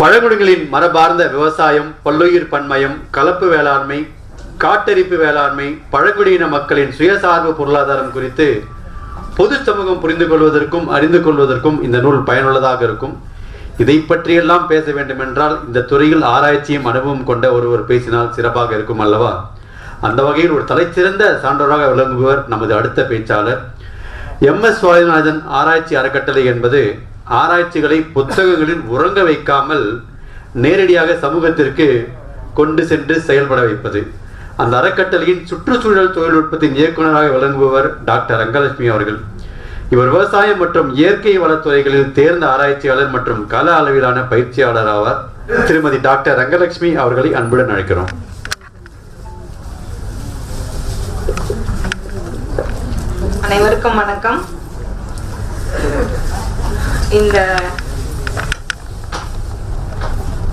பழங்குடிகளின் மரபார்ந்த விவசாயம் பல்லுயிர் பன்மயம் கலப்பு வேளாண்மை காட்டரிப்பு வேளாண்மை பழங்குடியின மக்களின் சுயசார்பு பொருளாதாரம் குறித்து பொது சமூகம் புரிந்து கொள்வதற்கும் அறிந்து கொள்வதற்கும் இந்த நூல் பயனுள்ளதாக இருக்கும். இதை பற்றியெல்லாம் பேச வேண்டுமென்றால் இந்த துறையில் ஆராய்ச்சியும் அனுபவம் கொண்ட ஒருவர் பேசினால் சிறப்பாக இருக்கும் அல்லவா? அந்த வகையில் ஒரு தலைச்சிறந்த சான்றோராக விளங்குபவர் நமது அடுத்த பேச்சாளர் எம் எஸ் சுவாமிநாதன் ஆராய்ச்சி அறக்கட்டளை என்பது ஆராய்ச்சிகளை புத்தகங்களில் உறங்க வைக்காமல் நேரடியாக சமூகத்திற்கு கொண்டு சென்று செயல்பட வைப்பது. அந்த அறக்கட்டளையின் சுற்றுச்சூழல் தொழில்நுட்பத்தின் இயக்குநராக விளங்குபவர் டாக்டர் ரங்கலட்சுமி அவர்கள். இவர் விவசாயம் மற்றும் இயற்கை வளத்துறைகளில் தேர்ந்த ஆராய்ச்சியாளர் மற்றும் கல அளவிலான பயிற்சியாளர் ஆவார். திருமதி டாக்டர் ரங்கலட்சுமி அவர்களை அன்புடன் அழைக்கிறோம். அனைவருக்கும் வணக்கம். இந்த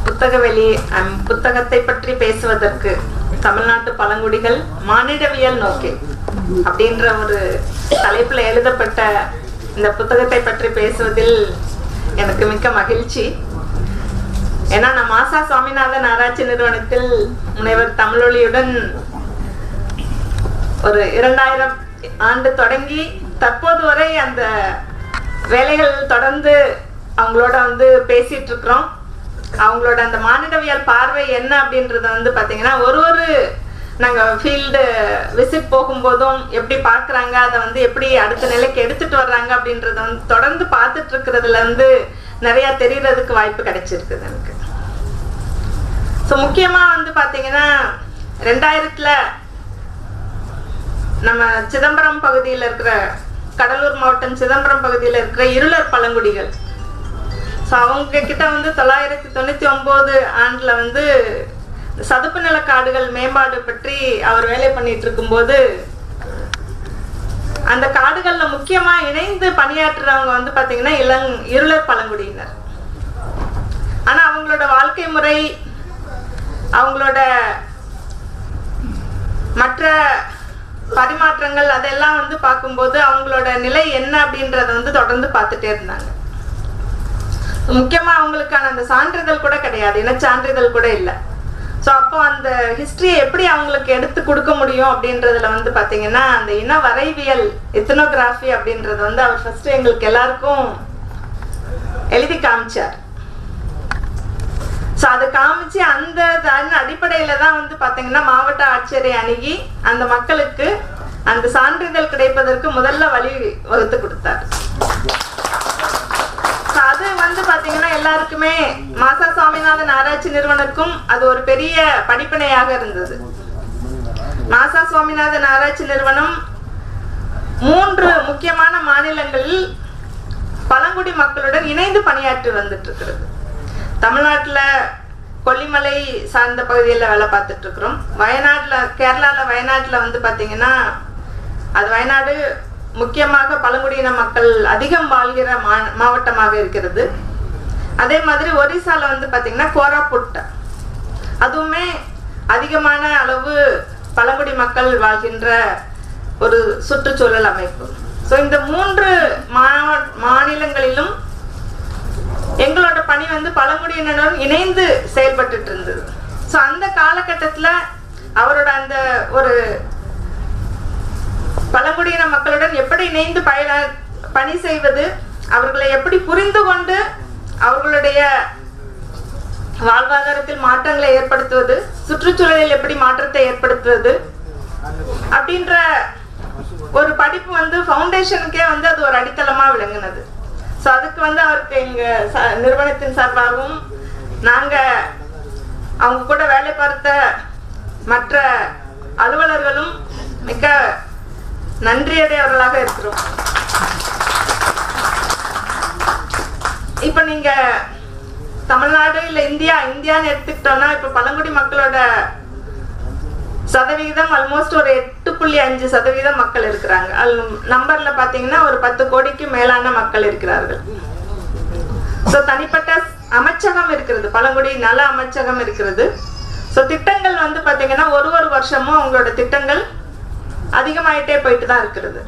புத்தக வெளி புத்தகத்தை பற்றி பேசுவதற்கு தமிழ்நாட்டு பழங்குடிகள் மானிடவியல் நோக்கி அப்படின்ற ஒரு தலைப்புல எழுதப்பட்ட இந்த புத்தகத்தை பற்றி பேசுவதில் எனக்கு மிக்க மகிழ்ச்சி. ஏன்னா நான் மாசா சுவாமிநாதன் ஆராய்ச்சி நிறுவனத்தில் முனைவர் தமிழொலியுடன் ஒரு இரண்டாயிரம் ஆண்டு தொடங்கி தற்போது வரை அந்த வேலைகள் தொடர்ந்து அவங்களோட வந்து பேசிட்டு இருக்கிறோம். அவங்களோட அந்த மானிடவியல் பார்வை என்ன அப்படின்றத வந்து பார்த்தீங்கன்னா ஒரு ஒரு நாங்கள் ஃபீல்டு விசிட் போகும்போதும் எப்படி பார்க்குறாங்க அதை வந்து எப்படி அடுத்த நிலைக்கு எடுத்துட்டு வர்றாங்க அப்படின்றத வந்து தொடர்ந்து பார்த்துட்டு இருக்கிறதுல நிறையா தெரியறதுக்கு வாய்ப்பு கிடைச்சிருக்குது எனக்கு. ஸோ முக்கியமாக வந்து பார்த்தீங்கன்னா ரெண்டாயிரத்தில் நம்ம சிதம்பரம் பகுதியில் இருக்கிற கடலூர் மாவட்டம் சிதம்பரம் பகுதியில் இருக்கிற இருளர் பழங்குடிகள். ஸோ அவங்க கிட்ட வந்து தொள்ளாயிரத்தி தொண்ணூற்றி ஒம்பது ஆண்டில் வந்து சதுப்பு நில காடுகள் மேம்பாடு பற்றி அவர் வேலை பண்ணிட்டு இருக்கும்போது அந்த காடுகளில் முக்கியமாக இணைந்து பணியாற்றுறவங்க வந்து பார்த்தீங்கன்னா இளங் இருளர் பழங்குடியினர். ஆனால் அவங்களோட வாழ்க்கை முறை அவங்களோட மற்ற பரிமாற்றங்கள் அதெல்லாம் வந்து பார்க்கும்போது அவங்களோட நிலை என்ன அப்படின்றத வந்து தொடர்ந்து பார்த்துட்டே இருந்தாங்க. முக்கியமா அவங்களுக்கான அந்த சான்றிதழ் கூட கிடையாது. இன சான்றிதழ் கூட இல்லை. ஸோ அப்போ அந்த ஹிஸ்டரியை எப்படி அவங்களுக்கு எடுத்து கொடுக்க முடியும் அப்படின்றதுல வந்து பார்த்தீங்கன்னா அந்த இன வரைவியல் எத்தனோகிராஃபி அப்படின்றது வந்து அவர் ஃபர்ஸ்ட் எங்களுக்கு எல்லாருக்கும் எழுதி காமிச்சார். ஸோ அதை காமிச்சு அந்த அதன் அடிப்படையில தான் வந்து பார்த்தீங்கன்னா மாவட்ட ஆட்சியரை அணுகி அந்த மக்களுக்கு அந்த சான்றிதழ் கிடைப்பதற்கு முதல்ல வழி வகுத்து கொடுத்தார். அது வந்து பாத்தீங்கன்னா எல்லாருக்குமே மாசா சுவாமிநாதன் ஆராய்ச்சி நிறுவனக்கும் அது ஒரு பெரிய படிப்பினையாக இருந்தது. மாசா சுவாமிநாதன் ஆராய்ச்சி நிறுவனம் மூன்று முக்கியமான மாநிலங்களில் பழங்குடி மக்களுடன் இணைந்து பணியாற்றி வந்துட்டு இருக்கிறது. தமிழ்நாட்டில் கொல்லிமலை சார்ந்த பகுதியில் வேலை பார்த்துட்டு இருக்கிறோம் வயநாட்டில் கேரளாவில் வயநாட்டில் வந்து பார்த்தீங்கன்னா அது வயநாடு முக்கியமாக பழங்குடியின மக்கள் அதிகம் வாழ்கிற மா மாவட்டமாக இருக்கிறது. அதே மாதிரி ஒரிசால வந்து பார்த்திங்கன்னா கோராப்புட் அதுவுமே அதிகமான அளவு பழங்குடி மக்கள் வாழ்கின்ற ஒரு சுற்றுச்சூழல் அமைப்பு. ஸோ இந்த மூன்று மாநிலங்களிலும் எங்களோட பணி வந்து பழங்குடியினரும் இணைந்து செயல்பட்டு இருந்தது. ஸோ அந்த காலகட்டத்தில் அவரோட அந்த ஒரு பழங்குடியின மக்களுடன் எப்படி இணைந்து பயண பணி செய்வது அவர்களை எப்படி புரிந்து கொண்டு அவர்களுடைய வாழ்வாதாரத்தில் மாற்றங்களை ஏற்படுத்துவது சுற்றுச்சூழலில் எப்படி மாற்றத்தை ஏற்படுத்துவது அப்படின்ற ஒரு படிப்பு வந்து ஃபவுண்டேஷனுக்கே வந்து அது ஒரு அடித்தளமாக விளங்கினது. ஸோ அதுக்கு வந்து அவருக்கு எங்கள் ச- நிறுவனத்தின் சார்பாகவும் நாங்கள் அவங்க கூட வேலை பார்த்த மற்ற அலுவலர்களும் மிக்க நன்றியடையவர்களாக இருக்கிறோம். இப்போ நீங்கள் தமிழ்நாடு இல்லை இந்தியா இந்தியான்னு எடுத்துக்கிட்டோம்னா இப்போ பழங்குடி மக்களோட சதவிகிதம் ஆல்மோஸ்ட் ஒரு எட்டு புள்ளி அஞ்சு சதவீதம் மக்கள் இருக்கிறாங்க. அது நம்பர்ல பாத்தீங்கன்னா ஒரு பத்து கோடிக்கு மேலான மக்கள் இருக்கிறார்கள். ஸோ தனிப்பட்ட அமைச்சகம் இருக்கிறது. பழங்குடி நல அமைச்சகம் இருக்கிறது. ஸோ திட்டங்கள் வந்து பார்த்தீங்கன்னா ஒரு ஒரு வருஷமும் அவங்களோட திட்டங்கள் அதிகமாயிட்டே போயிட்டு தான் இருக்கிறது.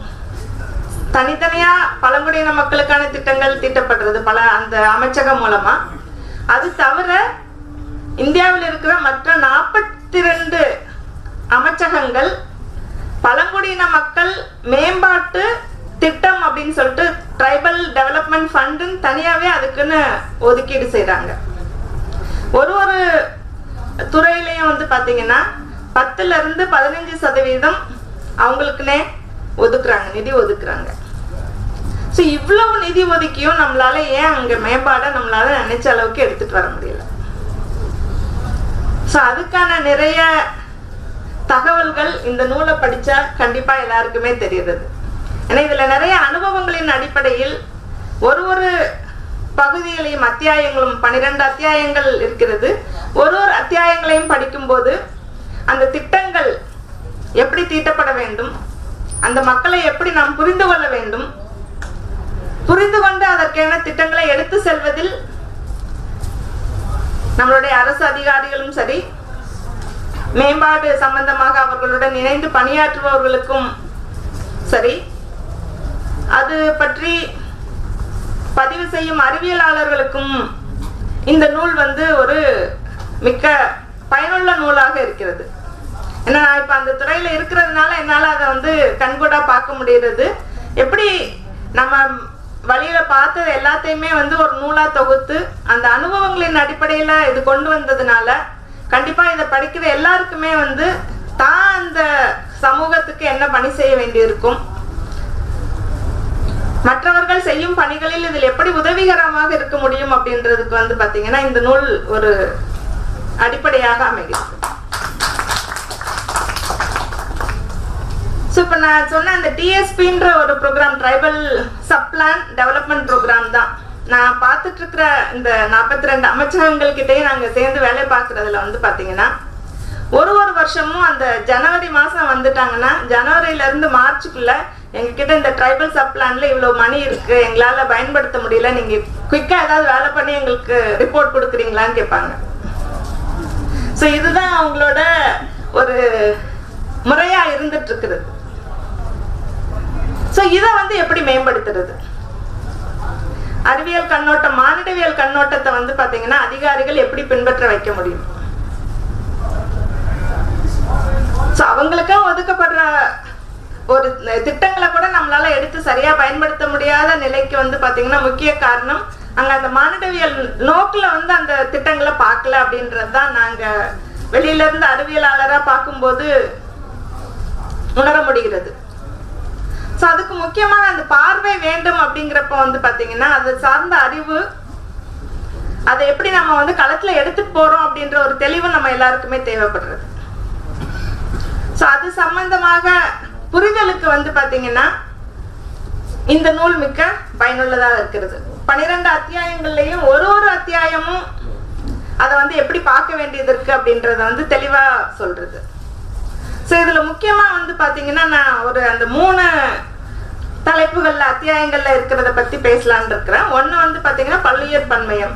தனித்தனியா பழங்குடியின மக்களுக்கான திட்டங்கள் தீட்டப்படுறது பல அந்த அமைச்சகம் மூலமா. அது தவிர இந்தியாவில் இருக்கிற மற்ற நாற்பத்தி ரெண்டு அமைச்சகங்கள் பழங்குடியின மக்கள் மேம்பாட்டு திட்டம் அப்படின்னு சொல்லிட்டு ட்ரைபல் டெவலப்மெண்ட் ஃபண்டுன்னு தனியாவே அதுக்குன்னு ஒதுக்கீடு செய்கிறாங்க ஒரு ஒரு துறையிலையும் வந்து பார்த்தீங்கன்னா பத்துல இருந்து பதினஞ்சு சதவீதம் அவங்களுக்குன்னே ஒதுக்குறாங்க நிதி ஒதுக்குறாங்க. ஸோ இவ்வளவு நிதி ஒதுக்கியும் நம்மளால ஏன் அங்க மேம்பாடை நம்மளால நினைச்ச அளவுக்கு எடுத்துட்டு வர முடியல? ஸோ அதுக்கான நிறைய தகவல்கள் இந்த நூலை படிச்சா கண்டிப்பா எல்லாருக்குமே தெரியுறது. ஏன்னா இதுல நிறைய அனுபவங்களின் அடிப்படையில் ஒரு ஒரு பகுதிகளையும் அத்தியாயங்களும் பன்னிரெண்டு அத்தியாயங்கள் இருக்கிறது. ஒரு ஒரு அத்தியாயங்களையும் படிக்கும்போது அந்த திட்டங்கள் எப்படி தீட்டப்பட வேண்டும்? அந்த மக்களை எப்படி நாம் புரிந்து கொள்ள வேண்டும்? புரிந்து கொண்டு அதற்கான திட்டங்களை எடுத்து செல்வதில் நம்மளுடைய அரசு அதிகாரிகளும் சரி மேம்பாடு சம்பந்தமாக அவர்களுடன் இணைந்து பணியாற்றுபவர்களுக்கும் சரி அது பற்றி பதிவு செய்யும் அறிவியலாளர்களுக்கும் இந்த நூல் வந்து ஒரு மிக்க பயனுள்ள நூலாக இருக்கிறது. ஏன்னா நான் அந்த துறையில் இருக்கிறதுனால என்னால் அதை வந்து கண்கூடாக பார்க்க முடிகிறது. எப்படி நம்ம வழியில் பார்த்தது எல்லாத்தையுமே வந்து ஒரு நூலாக தொகுத்து அந்த அனுபவங்களின் அடிப்படையில் இது கொண்டு வந்ததுனால கண்டிப்பாக இதை படிக்கிற எல்லாருக்குமே வந்து தான் அந்த சமூகத்துக்கு என்ன பணி செய்ய வேண்டியிருக்கும்? மற்றவர்கள் செய்யும் பணிகளில் இதில் எப்படி உதவிகரமாக இருக்க முடியும் அப்படின்றதுக்கு வந்து பார்த்தீங்கன்னா இந்த நூல் ஒரு அடிப்படையாக அமைகிறது. ஸோ இப்போ நான் சொன்ன அந்த டிஎஸ்பின்ற ஒரு program tribal sub plan development program தான். நான் பார்த்துட்டு இருக்கிற இந்த நாற்பத்தி ரெண்டு அமைச்சகங்கள் கிட்டேயே நாங்கள் சேர்ந்து வேலை பார்க்குறதுல வந்து பார்த்தீங்கன்னா ஒரு ஒரு வருஷமும் அந்த ஜனவரி மாதம் வந்துட்டாங்கன்னா ஜனவரியில இருந்து மார்ச்சுக்குள்ள எங்ககிட்ட இந்த ட்ரைபல் சப்ளான்ல இவ்வளோ மணி இருக்கு எங்களால பயன்படுத்த முடியல நீங்க குயிக்கா ஏதாவது வேலை பண்ணி எங்களுக்கு ரிப்போர்ட் கொடுக்குறீங்களான்னு கேட்பாங்க. ஸோ இதுதான் அவங்களோட ஒரு முறையா இருந்துட்டு இருக்குது ஸோ இதை வந்து எப்படி மேம்படுத்துறது? அறிவியல் கண்ணோட்டம் மானிடவியல் கண்ணோட்டத்தை வந்து பாத்தீங்கன்னா அதிகாரிகள் எப்படி பின்பற்ற வைக்க முடியும்? ஸோ அவங்களுக்கும் ஒதுக்கப்படுற ஒரு திட்டங்களை கூட நம்மளால எடுத்து சரியா பயன்படுத்த முடியாத நிலைக்கு வந்து பாத்தீங்கன்னா முக்கிய காரணம் அங்க அந்த மானிடவியல் நோக்குல வந்து அந்த திட்டங்களை பார்க்கல அப்படின்றது தான் நாங்க வெளியில இருந்து அறிவியலாளரா பார்க்கும்போது உணர முடிகிறது. ஸோ அதுக்கு முக்கியமான அந்த பார்வை வேண்டும் அப்படிங்கிறப்ப வந்து பார்த்தீங்கன்னா அது சார்ந்த அறிவு அதை எப்படி நம்ம வந்து களத்தில் எடுத்துட்டு போறோம் அப்படின்ற ஒரு தெளிவு நம்ம எல்லாருக்குமே தேவைப்படுறது. ஸோ அது சம்பந்தமாக புரிதலுக்கு வந்து பார்த்தீங்கன்னா இந்த நூல் மிக்க பயனுள்ளதாக இருக்கிறது. பனிரெண்டு அத்தியாயங்கள்லையும் ஒரு ஒரு அத்தியாயமும் அதை வந்து எப்படி பார்க்க வேண்டியது இருக்கு அப்படின்றத வந்து தெளிவாக சொல்றது. ஸோ இதுல முக்கியமா வந்து பாத்தீங்கன்னா நான் ஒரு அந்த மூணு தலைப்புகள்ல அத்தியாயங்கள்ல இருக்கிறத பத்தி பேசலாம்னு இருக்கிறேன். ஒண்ணு வந்து பாத்தீங்கன்னா பள்ளியர் பன்மயம்.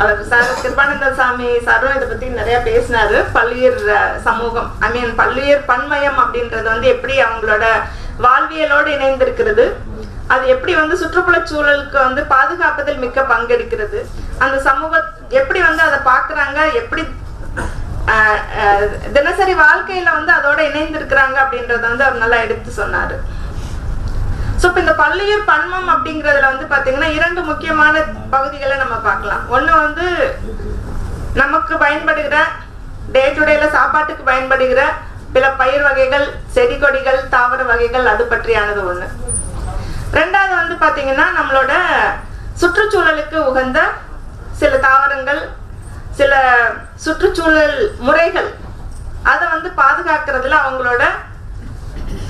அவர் சார் கிருபானந்த சாமி சாரும் இதை பத்தி நிறைய பேசினாரு. பள்ளியர் சமூகம். ஐ மீன் பள்ளியர் பன்மயம் அப்படின்றது வந்து எப்படி அவங்களோட வாழ்வியலோடு இணைந்திருக்கிறது? அது எப்படி வந்து சுற்றுப்புற சூழலுக்கு வந்து பாதுகாப்பதில் மிக்க பங்கெடுக்கிறது அந்த சமூக எப்படி வந்து அதை பாக்குறாங்க எப்படி தினசரி வாழ்க்கையில வந்து அதோட இணைந்திருக்கிறாங்க அப்படின்றத வந்து அவர் நல்லா எடுத்து சொன்னாரு. ஸோ இப்போ இந்த பள்ளியூர் பன்மம் அப்படிங்கிறதுல வந்து பார்த்தீங்கன்னா இரண்டு முக்கியமான பகுதிகளை நம்ம பார்க்கலாம். ஒன்று வந்து நமக்கு பயன்படுகிற டே டு டேல சாப்பாட்டுக்கு பயன்படுகிற பிற பயிர் வகைகள் செடி கொடிகள் தாவர வகைகள் அது பற்றியானது ஒன்று ரெண்டாவது வந்து பார்த்தீங்கன்னா நம்மளோட சுற்றுச்சூழலுக்கு உகந்த சில தாவரங்கள் சில சுற்றுச்சூழல் முறைகள். அதை வந்து பாதுகாக்கிறதுல அவங்களோட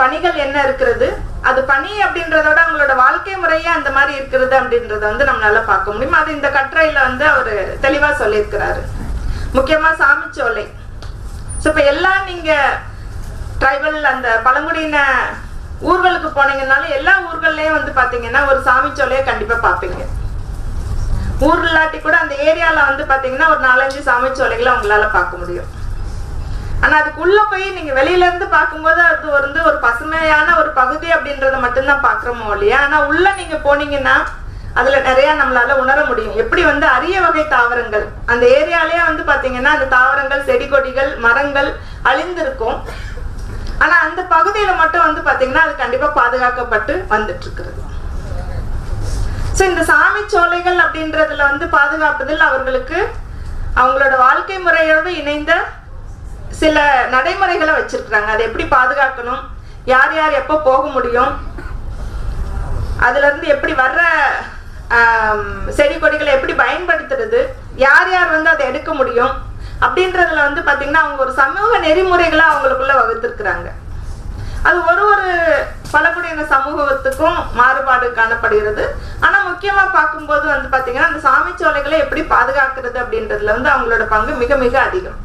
பணிகள் என்ன இருக்கிறது? அது பணி அப்படின்றதோட அவங்களோட வாழ்க்கை முறையே அந்த மாதிரி இருக்கிறது அப்படின்றத வந்து நம்மளால பார்க்க முடியும். அது இந்த கட்டுரையில வந்து அவர் தெளிவா சொல்லியிருக்கிறாரு. முக்கியமா சாமிச்சோலை ஸோ இப்போ எல்லாம் நீங்க ட்ரைபல் அந்த பழங்குடியின ஊர்களுக்கு போனீங்கன்னாலும் எல்லா ஊர்கள்லயும் வந்து பாத்தீங்கன்னா ஒரு சாமிச்சோலையை கண்டிப்பா பார்ப்பீங்க. ஊர் இல்லாட்டி கூட அந்த ஏரியால வந்து பாத்தீங்கன்னா ஒரு நாலஞ்சு சாமிச்சோலைகளை உங்களால பார்க்க முடியும். ஆனா அதுக்குள்ள போய் நீங்க வெளியில இருந்து பார்க்கும்போது அது வந்து ஒரு பசுமையான ஒரு பகுதி அப்படின்றத மட்டும்தான் பாக்குறோமோ இல்லையா? ஆனா உள்ள நீங்க போனீங்கன்னா அதுல நிறைய நம்மளால உணர முடியும். எப்படி வந்து அரிய வகை தாவரங்கள் அந்த ஏரியாலயே வந்து பாத்தீங்கன்னா அந்த தாவரங்கள் செடி கொடிகள் மரங்கள் அழிந்திருக்கும். ஆனா அந்த பகுதியில மட்டும் வந்து பாத்தீங்கன்னா அது கண்டிப்பா பாதுகாக்கப்பட்டு வந்துட்டு இருக்கிறது. ஸோ இந்த சாமி சோலைகள் அப்படின்றதுல வந்து பாதுகாப்பதில் அவர்களுக்கு அவங்களோட வாழ்க்கை முறையோடு இணைந்த சில நடைமுறைகளை வச்சிருக்கிறாங்க. அதை எப்படி பாதுகாக்கணும்? யார் யார் எப்போ போக முடியும்? அதுலேருந்து எப்படி வர்ற செடி கொடிகளை எப்படி பயன்படுத்துறது? யார் யார் வந்து அதை எடுக்க முடியும்? அப்படின்றதுல வந்து பார்த்தீங்கன்னா அவங்க ஒரு சமூக நெறிமுறைகளை அவங்களுக்குள்ள வகுத்திருக்கிறாங்க. அது ஒரு ஒரு பழங்குடியின சமூகத்துக்கும் மாறுபாடு காணப்படுகிறது. ஆனா முக்கியமா பார்க்கும்போது வந்து பாத்தீங்கன்னா அந்த சாமி சோலைகளை எப்படி பாதுகாக்கிறது அப்படின்றதுல வந்து அவங்களோட பங்கு மிக மிக அதிகம்.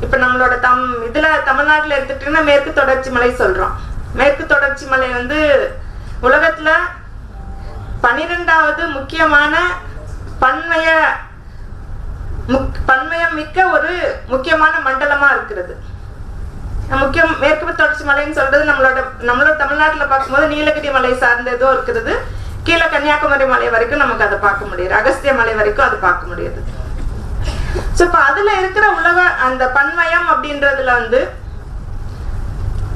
இப்ப நம்மளோட தம் இதுல தமிழ்நாட்டுல எடுத்துக்கிட்டீங்கன்னா மேற்கு தொடர்ச்சி மலை சொல்றோம். மேற்கு தொடர்ச்சி மலை வந்து உலகத்துல பனிரெண்டாவது முக்கியமான பன்மய முக்- பன்மயம் மிக்க ஒரு முக்கியமான மண்டலமா இருக்கிறது. முக்கியம் மேற்கு தொடர்ச்சி மலைன்னு சொல்றது நம்மளோட நம்மளோட தமிழ்நாட்டுல பார்க்கும்போது நீலகிரி மலை சார்ந்த ஏதோ இருக்கிறது கீழே கன்னியாகுமரி மலை வரைக்கும் நமக்கு அதை பார்க்க முடியுது. அகஸ்திய மலை வரைக்கும் அது பார்க்க முடியுது. ஸோ இப்போ அதுல இருக்கிற உலக அந்த பன்மயம் அப்படின்றதுல வந்து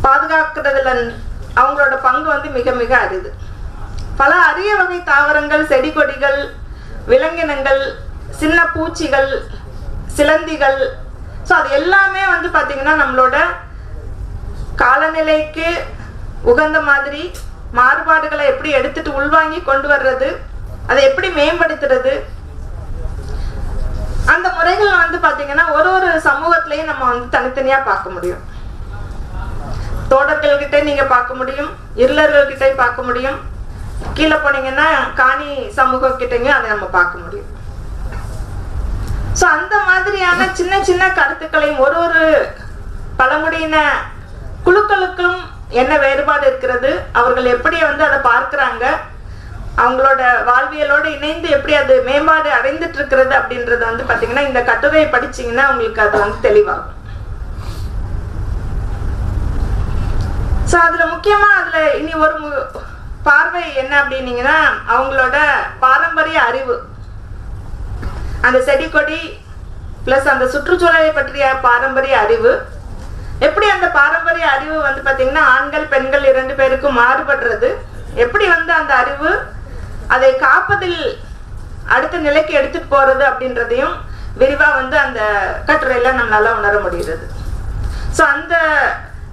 பாதுகாக்கிறதுல அவங்களோட பங்கு வந்து மிக மிக அரிது. பல அரிய வகை தாவரங்கள் செடி கொடிகள் விலங்கினங்கள் சின்ன பூச்சிகள் சிலந்திகள். ஸோ அது எல்லாமே வந்து பார்த்தீங்கன்னா நம்மளோட காலநிலைக்கு உகந்த மாதிரி மாறுபாடுகளை எப்படி எடுத்துட்டு உள்வாங்கி கொண்டு வர்றது அதை எப்படி மேம்படுத்துறது? அந்த முறைகள் வந்து பாத்தீங்கன்னா ஒரு ஒரு சமூகத்திலையும் நம்ம வந்து தனித்தனியா பார்க்க முடியும். தோடர்கள்கிட்ட நீங்க பார்க்க முடியும் இருளர்கள்கிட்ட பார்க்க முடியும். கீழே போனீங்கன்னா காணி சமூகம் கிட்டயும் அதை நம்ம பார்க்க முடியும். ஸோ அந்த மாதிரியான சின்ன சின்ன கருத்துக்களையும் ஒரு ஒரு பழங்குடியின குழுக்களுக்கும் என்ன வேறுபாடு இருக்கிறது? அவர்கள் எப்படி வந்து அதை பார்க்குறாங்க? அவங்களோட வாழ்வியலோடு இணைந்து எப்படி அது மேம்பாடு அடைந்துட்டு இருக்கிறது அப்படின்றது வந்து பார்த்தீங்கன்னா இந்த கட்டுரையை படிச்சீங்கன்னா உங்களுக்கு அது வந்து தெளிவாகும். ஸோ அதில் முக்கியமாக அதில் இனி ஒரு மு- பார்வை என்ன அப்படின்னீங்கன்னா அவங்களோட பாரம்பரிய அறிவு. அந்த செடி கொடி ப்ளஸ் அந்த சுற்றுச்சூழலை பற்றிய பாரம்பரிய அறிவு. எப்படி அந்த பாரம்பரிய அறிவு வந்து பாத்தீங்கன்னா ஆண்கள் பெண்கள் இரண்டு பேருக்கும் மாறுபடுறது? எப்படி வந்து அந்த அறிவு அதை காப்பதில் அடுத்த நிலைக்கு எடுத்துட்டு போறது அப்படின்றதையும் விரிவா வந்து அந்த கட்டுரையில நம்மளால உணர முடிகிறது. ஸோ அந்த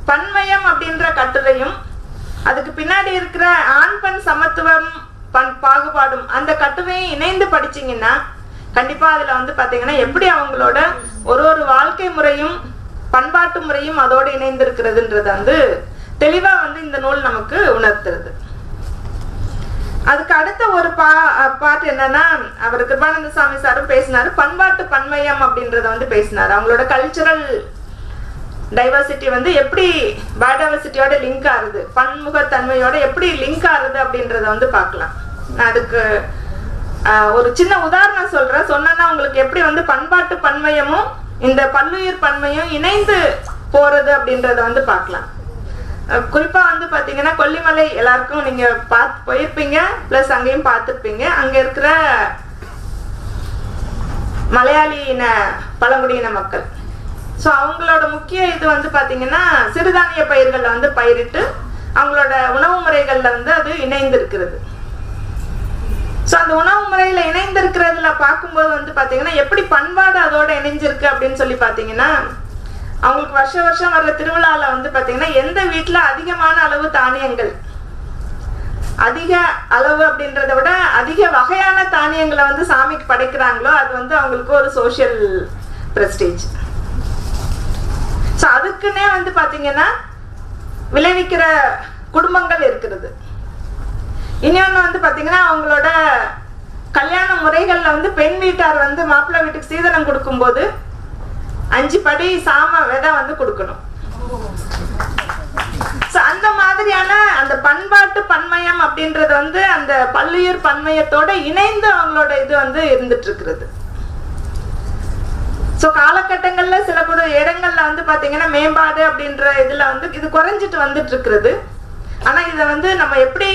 பன்மயம் அப்படின்ற கட்டுரையும் அதுக்கு பின்னாடி இருக்கிற ஆண் பெண் சமத்துவம் பண் பாகுபாடும் அந்த கட்டுரையும் இணைந்து படிச்சிங்கன்னா கண்டிப்பா அதுல வந்து பாத்தீங்கன்னா எப்படி அவங்களோட ஒரு ஒரு வாழ்க்கை முறையும் பண்பாட்டு முறையும் அதோடு இணைந்திருக்கிறதுன்றது வந்து தெளிவா வந்து இந்த நூல் நமக்கு உணர்த்துறது. அதுக்கு அடுத்த ஒரு பா பாட்டு என்னன்னா அவர் கிருபானந்த சாமி சாரும் பேசினாரு பண்பாட்டு பன்மயம் அப்படின்றத வந்து பேசினாரு. அவங்களோட கல்ச்சுரல் டைவர்சிட்டி வந்து எப்படி பயோடைவர்சிட்டியோட லிங்க் ஆகுது பன்முகத்தன்மையோட எப்படி லிங்க் ஆகுது அப்படின்றத வந்து பார்க்கலாம். நான் அதுக்கு ஒரு சின்ன உதாரணம் சொல்றேன். சொன்னா உங்களுக்கு எப்படி வந்து பண்பாட்டு பன்மயமும் இந்த பல்லுயிர் பன்மையும் இணைந்து போறது அப்படின்றத வந்து பார்க்கலாம். குறிப்பா வந்து பாத்தீங்கன்னா கொல்லிமலை எல்லாருக்கும் நீங்க பார்த்து போயிருப்பீங்க பிளஸ் அங்கேயும் பார்த்துருப்பீங்க அங்க இருக்கிற மலையாளி இன பழங்குடியின மக்கள். ஸோ அவங்களோட முக்கிய இது வந்து பார்த்தீங்கன்னா சிறுதானிய பயிர்களில் வந்து பயிரிட்டு அவங்களோட உணவு முறைகளில் வந்து அது இணைந்து இருக்கிறது ஸோ அந்த உணவு முறையில் இணைந்திருக்கிறதுல பார்க்கும்போது வந்து பார்த்தீங்கன்னா எப்படி பண்பாடு அதோட இணைஞ்சிருக்கு அப்படின்னு சொல்லி பார்த்தீங்கன்னா அவங்களுக்கு வருஷ வருஷம் வர்ற திருவிழாவில் வந்து பார்த்தீங்கன்னா எந்த வீட்டில் அதிகமான அளவு தானியங்கள் அதிக அளவு அப்படின்றத விட அதிக வகையான தானியங்களை வந்து சாமிக்கு படைக்கிறாங்களோ அது வந்து அவங்களுக்கு ஒரு சோஷியல் பிரஸ்டேஜ் ஸோ அதுக்குன்னே வந்து பார்த்தீங்கன்னா விளைவிக்கிற குடும்பங்கள் இருக்கிறது. இன்னொன்று வந்து பார்த்தீங்கன்னா அவங்களோட கல்யாண முறைகளில் வந்து பெண் வீட்டார் வந்து மாப்பிள்ளை வீட்டுக்கு சீதனம் கொடுக்கும்போது அஞ்சு படி சாம விதை வந்து கொடுக்கணும். அந்த மாதிரியான அந்த பண்பாட்டு பன்மயம் அப்படின்றது வந்து அந்த பல்லுயிர் பன்மயத்தோட இணைந்து அவங்களோட இது வந்து இருந்துட்டு இருக்கிறது ஸோ காலகட்டங்களில் சில கூட இடங்கள்ல வந்து பார்த்தீங்கன்னா மேம்பாடு அப்படின்ற இதில் வந்து இது குறைஞ்சிட்டு வந்துட்டு இருக்கிறது ஆனால் இதை வந்து நம்ம எப்படி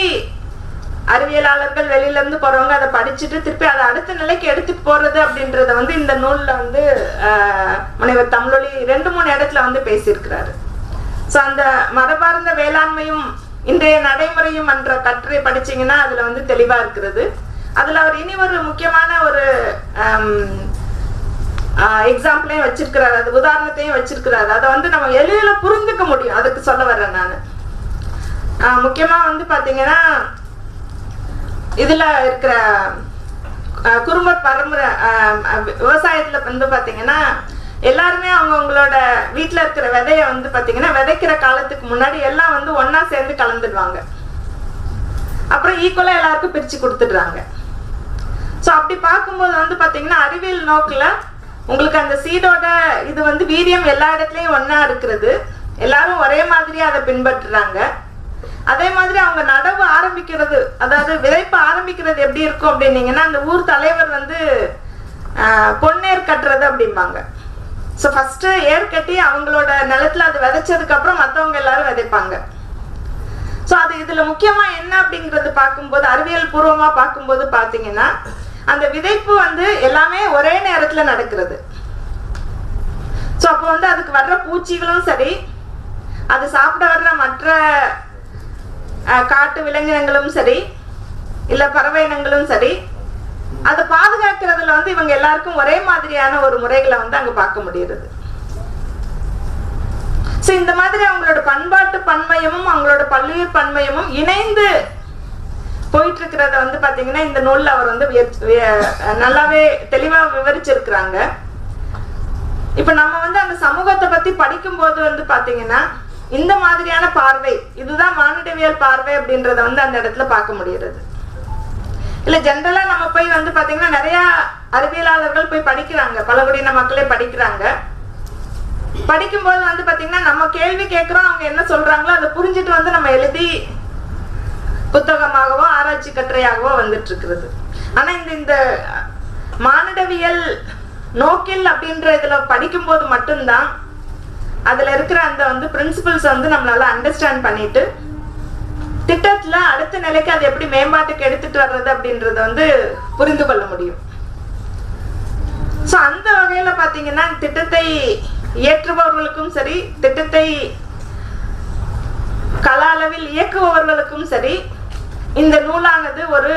அறிவியலாளர்கள் வெளியில இருந்து போறவங்க அதை படிச்சுட்டு திருப்பி அதை அடுத்த நிலைக்கு எடுத்துட்டு போறது அப்படின்றத வந்து இந்த நூல்ல வந்து முனைவர் தமிழொலி ரெண்டு மூணு இடத்துல வந்து பேசியிருக்கிறாரு. ஸோ அந்த மரபார்ந்த வேளாண்மையும் இன்றைய நடைமுறையும் என்ற கட்டுரை படிச்சீங்கன்னா அதுல வந்து தெளிவா இருக்கிறது. அதுல அவர் இனி ஒரு முக்கியமான ஒரு எக்ஸாம்பிளையும் வச்சிருக்கிறாரு. அது உதாரணத்தையும் வச்சிருக்கிறாரு. அதை வந்து நம்ம எளிதில புரிஞ்சுக்க முடியும். அதுக்கு சொல்ல வர்றேன் நான். முக்கியமா வந்து பாத்தீங்கன்னா இதில் இருக்கிற அஹ், குறும்பர் பரம்பரை விவசாயத்தில் வந்து பார்த்தீங்கன்னா எல்லாருமே அவங்கவுங்களோட வீட்டில் இருக்கிற விதைய வந்து பார்த்தீங்கன்னா விதைக்கிற காலத்துக்கு முன்னாடி எல்லாம் வந்து ஒன்றா சேர்ந்து கலந்துடுவாங்க. அப்புறம் ஈக்குவலாக எல்லாருக்கும் பிரித்து கொடுத்துடுறாங்க. ஸோ அப்படி பார்க்கும்போது வந்து பார்த்தீங்கன்னா அறிவியல் நோக்கில் உங்களுக்கு அந்த சீடோட இது வந்து வீரியம் எல்லா இடத்துலையும் ஒன்றா இருக்கிறது. எல்லாரும் ஒரே மாதிரியாக அதை பின்பற்றுறாங்க. அதே மாதிரி அவங்க நடவு ஆரம்பிக்கிறது அதாவது விதைப்பு ஆரம்பிக்கிறது எப்படி இருக்கும் அப்படின்னீங்கன்னா அந்த ஊர் தலைவர் வந்து பொன்னேர் கட்டுறது அப்படிம்பாங்க. ஸோ ஃபஸ்ட்டு ஏர் கட்டி அவங்களோட நிலத்துல அது விதைச்சதுக்கப்புறம் மற்றவங்க எல்லாரும் விதைப்பாங்க. ஸோ அது இதில் முக்கியமாக என்ன அப்படிங்கிறது பார்க்கும்போது அறிவியல் பூர்வமாக பார்க்கும்போது பார்த்தீங்கன்னா அந்த விதைப்பு வந்து எல்லாமே ஒரே நேரத்தில் நடக்கிறது. ஸோ அப்போ வந்து அதுக்கு வர்ற பூச்சிகளும் சரி அது சாப்பிட வர்ற மற்ற காட்டு விலங்கினங்களும் சரி இல்ல பறவை இனங்களும் சரி அதை பாதுகாக்கிறதுல வந்து இவங்க எல்லாருக்கும் ஒரே மாதிரியான ஒரு முறைகளை வந்து அங்க பார்க்க முடியுது ஸோ இந்த மாதிரி அவங்களோட பண்பாட்டு பன்மையமும் அவங்களோட பல்லுயிர் பன்மையமும் இணைந்து போயிட்டு இருக்கிறத வந்து பாத்தீங்கன்னா இந்த நூல்ல அவர் வந்து நல்லாவே தெளிவா விவரிச்சிருக்கிறாங்க. இப்ப நம்ம வந்து அந்த சமூகத்தை பத்தி படிக்கும்போது வந்து பாத்தீங்கன்னா இந்த மாதிரியான பார்வை இதுதான் மானுடவியல் பார்வை அப்படின்றத வந்து அந்த இடத்துல பார்க்க முடியறது இல்ல ஜென்ரலா நம்ம போய் வந்து பாத்தீங்கன்னா நிறைய அறிவியலாளர்கள் போய் படிக்கிறாங்க. பழங்குடியின மக்களே படிக்கிறாங்க. படிக்கும்போது வந்து பாத்தீங்கன்னா நம்ம கேள்வி கேட்கிறோம் அவங்க என்ன சொல்றாங்களோ அதை புரிஞ்சுட்டு வந்து நம்ம எழுதி புத்தகமாகவோ ஆராய்ச்சி கட்டுரையாகவோ வந்துட்டு இருக்கிறது ஆனா இந்த இந்த மானுடவியல் நோக்கில் அப்படின்ற இதுல படிக்கும்போது மட்டும்தான் அதில் இருக்கிற அந்த வந்து பிரின்சிபல்ஸ் வந்து நம்மளால அண்டர்ஸ்டாண்ட் பண்ணிட்டு திட்டத்தில் அடுத்த நிலைக்கு அதை எப்படி மேம்பாட்டுக்கு எடுத்துட்டு வர்றது அப்படின்றத வந்து புரிந்து கொள்ள முடியும். ஸோ அந்த வகையில் பார்த்தீங்கன்னா திட்டத்தை இயற்றுபவர்களுக்கும் சரி திட்டத்தை கல அளவில் இயக்குபவர்களுக்கும் சரி இந்த நூலானது ஒரு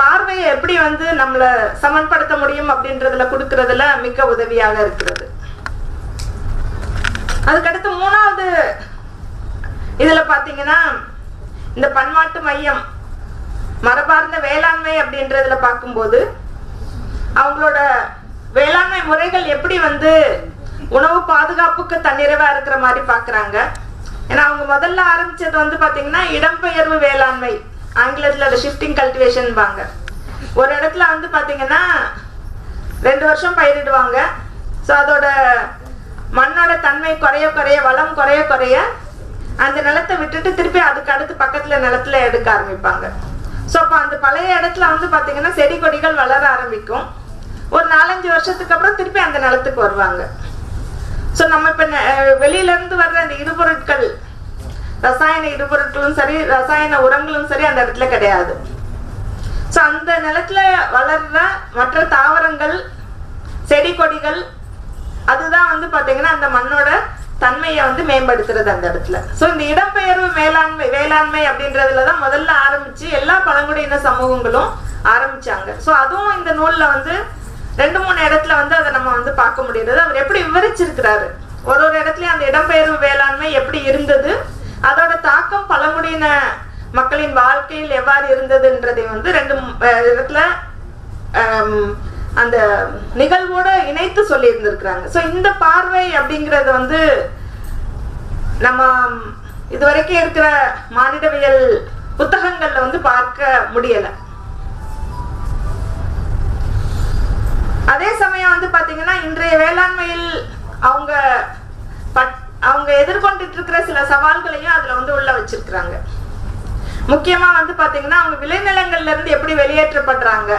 பார்வையை எப்படி வந்து நம்மளை சமன்படுத்த முடியும் அப்படின்றதுல கொடுக்கறதுல மிக்க உதவியாக இருக்கிறது. அதுக்கடுத்து மூணாவது இதுல பாத்தீங்கன்னா இந்த பண்பாட்டு மையம் மரபார்ந்த வேளாண்மை அப்படின்றதுல பார்க்கும்போது அவங்களோட வேளாண்மை முறைகள் எப்படி வந்து உணவு பாதுகாப்புக்கு தன்னிறைவா இருக்கிற மாதிரி பாக்குறாங்க. ஏன்னா அவங்க முதல்ல ஆரம்பிச்சது வந்து பாத்தீங்கன்னா இடம்பெயர்வு வேளாண்மை. ஆங்கிலத்துல அது ஷிஃப்டிங் கல்டிவேஷன் பாங்க ஒரு இடத்துல வந்து பாத்தீங்கன்னா ரெண்டு வருஷம் பயிரிடுவாங்க. ஸோ அதோட மண்ணோட தன்மை குறைய குறைய வளம் குறைய குறைய அந்த நிலத்தை விட்டுட்டு திருப்பி அதுக்கு அடுத்து பக்கத்துல நிலத்துல எடுக்க ஆரம்பிப்பாங்க. ஸோ அப்போ அந்த பழைய இடத்துல வந்து பார்த்தீங்கன்னா செடி கொடிகள் வளர ஆரம்பிக்கும். ஒரு நாலஞ்சு வருஷத்துக்கு அப்புறம் திருப்பி அந்த நிலத்துக்கு வருவாங்க. ஸோ நம்ம இப்போ வெளியில இருந்து வர்ற அந்த இடுபொருட்கள் ரசாயன இடுபொருட்களும் சரி ரசாயன உரங்களும் சரி அந்த இடத்துல கிடையாது. ஸோ அந்த நிலத்துல வளர்ற மற்ற தாவரங்கள் செடி கொடிகள் அதுதான் வந்து பாத்தீங்கன்னா அந்த மண்ணோட தன்மையை வந்து மேம்படுத்துறது அந்த இடத்துல. ஸோ இந்த இடம்பெயர்வு மேலாண்மை வேளாண்மை அப்படின்றதுல தான் முதல்ல ஆரம்பிச்சு எல்லா பழங்குடியின சமூகங்களும் ஆரம்பிச்சாங்க. ஸோ அதுவும் இந்த நூல்ல வந்து ரெண்டு மூணு இடத்துல வந்து அதை நம்ம வந்து பார்க்க முடியுது. அவர் எப்படி விவரிச்சிருக்கிறாரு? ஒரு ஒரு இடத்துலயும் அந்த இடம்பெயர்வு வேளாண்மை எப்படி இருந்தது? அதோட தாக்கம் பழங்குடியின மக்களின் வாழ்க்கையில் எவ்வாறு இருந்ததுன்றதை வந்து ரெண்டு இடத்துல அந்த நிகழ்வோட இணைத்து சொல்லி இருந்திருக்கிறாங்க ஸோ இந்த பார்வை அப்படிங்கறது வந்து நம்ம இதுவரைக்கும் இருக்கிற மானிடவியல் புத்தகங்கள்ல வந்து பார்க்க முடியல. அதே சமயம் வந்து பாத்தீங்கன்னா இன்றைய வேளாண்மையில் அவங்க பட்- அவங்க எதிர்கொண்டுட்டு இருக்கிற சில சவால்களையும் அதுல வந்து உள்ள வச்சிருக்கிறாங்க. முக்கியமா வந்து பாத்தீங்கன்னா அவங்க விளைநிலங்கள்ல இருந்து எப்படி வெளியேற்றப்படுறாங்க?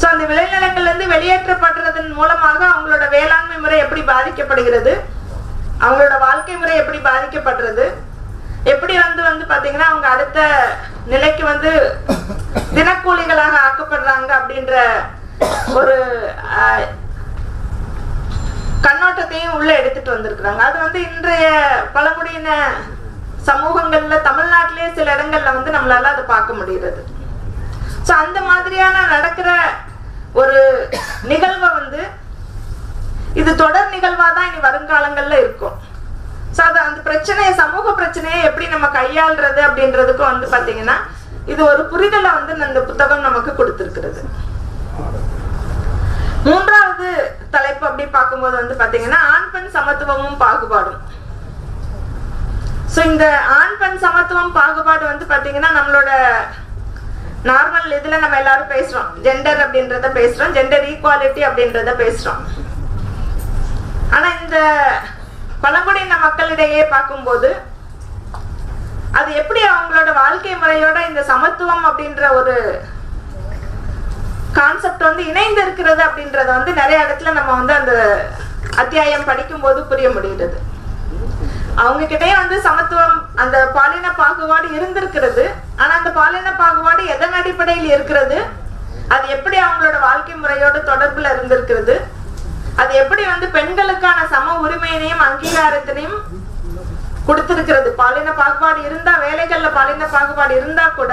ஸோ அந்த விளைநிலங்கள்லேருந்து வெளியேற்றப்படுறதன் மூலமாக அவங்களோட வேளாண்மை முறை எப்படி பாதிக்கப்படுகிறது? அவங்களோட வாழ்க்கை முறை எப்படி பாதிக்கப்படுறது? எப்படி வந்து வந்து பார்த்தீங்கன்னா அவங்க அடுத்த நிலைக்கு வந்து தினக்கூலிகளாக ஆக்கப்படுறாங்க அப்படின்ற ஒரு கண்ணோட்டத்தையும் உள்ள எடுத்துட்டு வந்திருக்கிறாங்க. அது வந்து இன்றைய பழங்குடியின சமூகங்கள்ல தமிழ்நாட்டிலேயே சில இடங்கள்ல வந்து நம்மளால அதை பார்க்க முடிகிறது. ஸோ அந்த மாதிரியான நடக்கிற ஒரு நிகழ்வை வந்து இது தொடர் நிகழ்வா தான் இனி வருங்காலங்கள்ல இருக்கும். ஸோ அது அந்த பிரச்சனையை சமூக பிரச்சனையை எப்படி நம்ம கையாள்றது அப்படின்றதுக்கும் வந்து பார்த்தீங்கன்னா இது ஒரு புரிதலை வந்து இந்த புத்தகம் நமக்கு கொடுத்துருக்கிறது. மூன்றாவது தலைப்பு அப்படி பார்க்கும்போது வந்து பாத்தீங்கன்னா ஆண் பெண் சமத்துவமும் பாகுபாடும். ஸோ இந்த ஆண் பெண் சமத்துவம் பாகுபாடு வந்து பாத்தீங்கன்னா நம்மளோட நார்மல் இதுல நம்ம எல்லாரும் பேசுறோம். ஜெண்டர் அப்படின்றத பேசுறோம். ஜெண்டர் ஈக்குவாலிட்டி அப்படின்றத பேசுறோம். ஆனா இந்த பழங்குடியின மக்களிடையே பார்க்கும்போது அது எப்படி அவங்களோட வாழ்க்கை முறையோட இந்த சமத்துவம் அப்படின்ற ஒரு கான்செப்ட் வந்து இணைந்து இருக்கிறது அப்படின்றத வந்து நிறைய இடத்துல நம்ம வந்து அந்த அத்தியாயம் படிக்கும்போது புரிய முடிகிறது. அவங்க கிட்டயே வந்து சமத்துவம் அந்த பாலின பாகுபாடு இருந்திருக்கிறது. ஆனா அந்த பாலின பாகுபாடு எதன் அடிப்படையில் இருக்கிறது? அது எப்படி அவங்களோட வாழ்க்கை முறையோட தொடர்புல இருந்திருக்கிறது? அது எப்படி வந்து பெண்களுக்கான சம உரிமையினையும் அங்கீகாரத்தினையும் கொடுத்திருக்கிறது? பாலின பாகுபாடு இருந்தா வேலைகள்ல பாலின பாகுபாடு இருந்தா கூட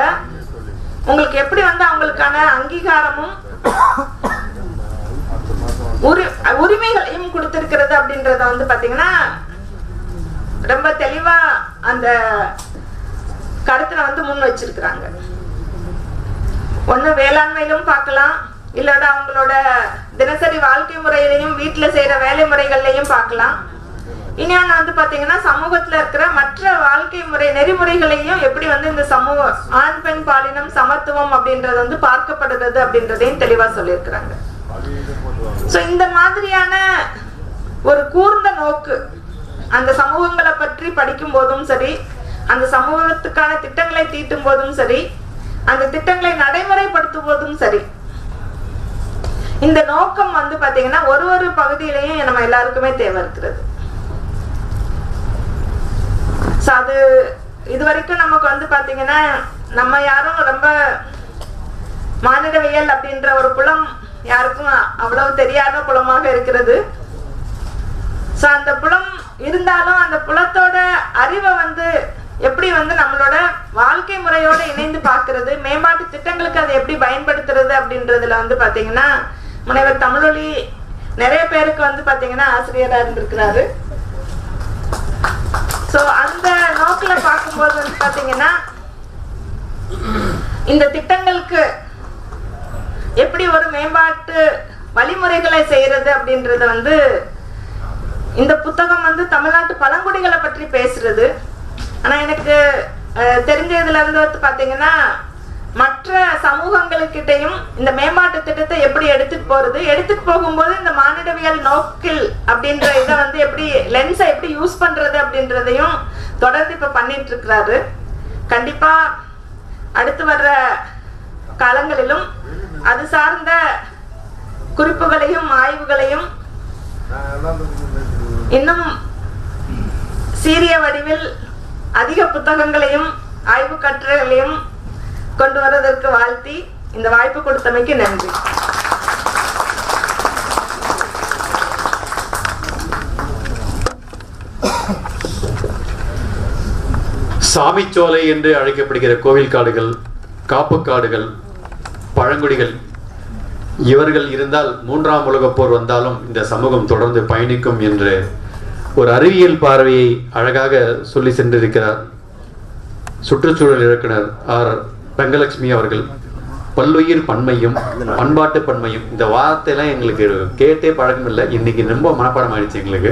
உங்களுக்கு எப்படி வந்து அவங்களுக்கான அங்கீகாரமும் உரி உரிமைகளையும் கொடுத்திருக்கிறது அப்படின்றத வந்து பாத்தீங்கன்னா ரொம்ப தெளிவா அந்த கருத்துல வந்து முன் வச்சிருக்கிறாங்க. ஒண்ணு வேளாண்மையிலும் பார்க்கலாம் இல்லோட அவங்களோட தினசரி வாழ்க்கை முறையிலையும் வீட்டுல செய்யற வேலை முறைகள்லையும் பார்க்கலாம். இன்னொன்னு வந்து பாத்தீங்கன்னா சமூகத்துல இருக்கிற மற்ற வாழ்க்கை முறை நெறிமுறைகளையும் எப்படி வந்து இந்த சமூகம் ஆண் பெண் பாலினம் சமத்துவம் அப்படின்றது வந்து பார்க்கப்படுகிறது அப்படின்றதையும் தெளிவா சொல்லியிருக்கிறாங்க. ஸோ இந்த மாதிரியான ஒரு கூர்ந்த நோக்கு அந்த சமூகங்களை பற்றி படிக்கும் போதும் சரி அந்த சமூகத்துக்கான திட்டங்களை தீட்டும் போதும் சரி அந்த திட்டங்களை நடைமுறைப்படுத்தும் போதும் சரி இந்த நோக்கம் வந்து பாத்தீங்கன்னா ஒரு ஒரு பகுதியிலையும் நம்ம எல்லாருக்குமே தேவை இருக்கிறது அது இது வரைக்கும் நமக்கு வந்து பாத்தீங்கன்னா நம்ம யாரும் ரொம்ப மானிடவியல் அப்படின்ற ஒரு புலம் யாருக்கும் அவ்வளவு தெரியாத புலமாக இருக்கிறது. சோ அந்த புலம் இருந்தாலும் அந்த புலத்தோட அறிவை வந்து எப்படி வந்து நம்மளோட வாழ்க்கை முறையோட இணைந்து பார்க்கறது மேம்பாட்டு திட்டங்களுக்கு அதை எப்படி பயன்படுத்துறது அப்படின்றதுல வந்து பாத்தீங்கன்னா முனைவர் தமிழொலி நிறைய பேருக்கு வந்து பாத்தீங்கன்னா ஆசிரியரா இருந்திருக்கிறாரு. சோ அந்த நோக்கில் பார்க்கும்போது வந்து பாத்தீங்கன்னா இந்த திட்டங்களுக்கு எப்படி ஒரு மேம்பாட்டு வழிமுறைகளை செய்யறது அப்படின்றத வந்து இந்த புத்தகம் வந்து தமிழ்நாட்டு பழங்குடிகளை பற்றி பேசுறது. ஆனா எனக்கு அஹ், தெரிஞ்சதுல இருந்து வந்து பாத்தீங்கன்னா மற்ற சமூகங்களுக்கிட்டையும் இந்த மேம்பாட்டு திட்டத்தை எப்படி எடுத்துட்டு போறது எடுத்துட்டு போகும்போது இந்த மானிடவியல் நோக்கில் அப்படின்ற இதை வந்து எப்படி லென்ஸை எப்படி யூஸ் பண்றது அப்படின்றதையும் தொடர்ந்து இப்ப பண்ணிட்டு இருக்கிறாரு கண்டிப்பா அடுத்து வர்ற காலங்களிலும் அது சார்ந்த குறிப்புகளையும் ஆய்வுகளையும் இன்னும் சீரிய வடிவில் அதிக புத்தகங்களையும் ஆய்வு கட்டுரைகளையும் கொண்டு வருவதற்கு வாழ்த்தி இந்த வாய்ப்பு கொடுத்தமைக்கு நன்றி. சாமிச்சோலை என்று அழைக்கப்படுகிற கோவில் காடுகள் காப்பு காடுகள் பழங்குடிகள் இவர்கள் இருந்தால் மூன்றாம் உலகப் போர் வந்தாலும் இந்த சமூகம் தொடர்ந்து பயணிக்கும் என்று ஒரு அறிவியல் பார்வையை அழகாக சொல்லி சென்றிருக்கிறார். சுற்றுச்சூழல் இயக்குனர் ஆர். ரங்கலட்சுமி அவர்கள் பல்லுயிர் பன்மையும் பண்பாட்டு பன்மையும் இந்த வார்த்தையெல்லாம் எங்களுக்கு கேட்டே பழக்கம் இல்லை. இன்னைக்கு ரொம்ப மனப்பாடம் ஆயிடுச்சு எங்களுக்கு.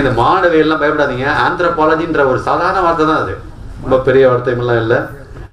இந்த மாணவியெல்லாம் பயப்படாதீங்க. ஆந்த்ரோபாலஜின்ற ஒரு சாதாரண வார்த்தை தான் அது. ரொம்ப பெரிய வார்த்தைகள்லாம் இல்லை.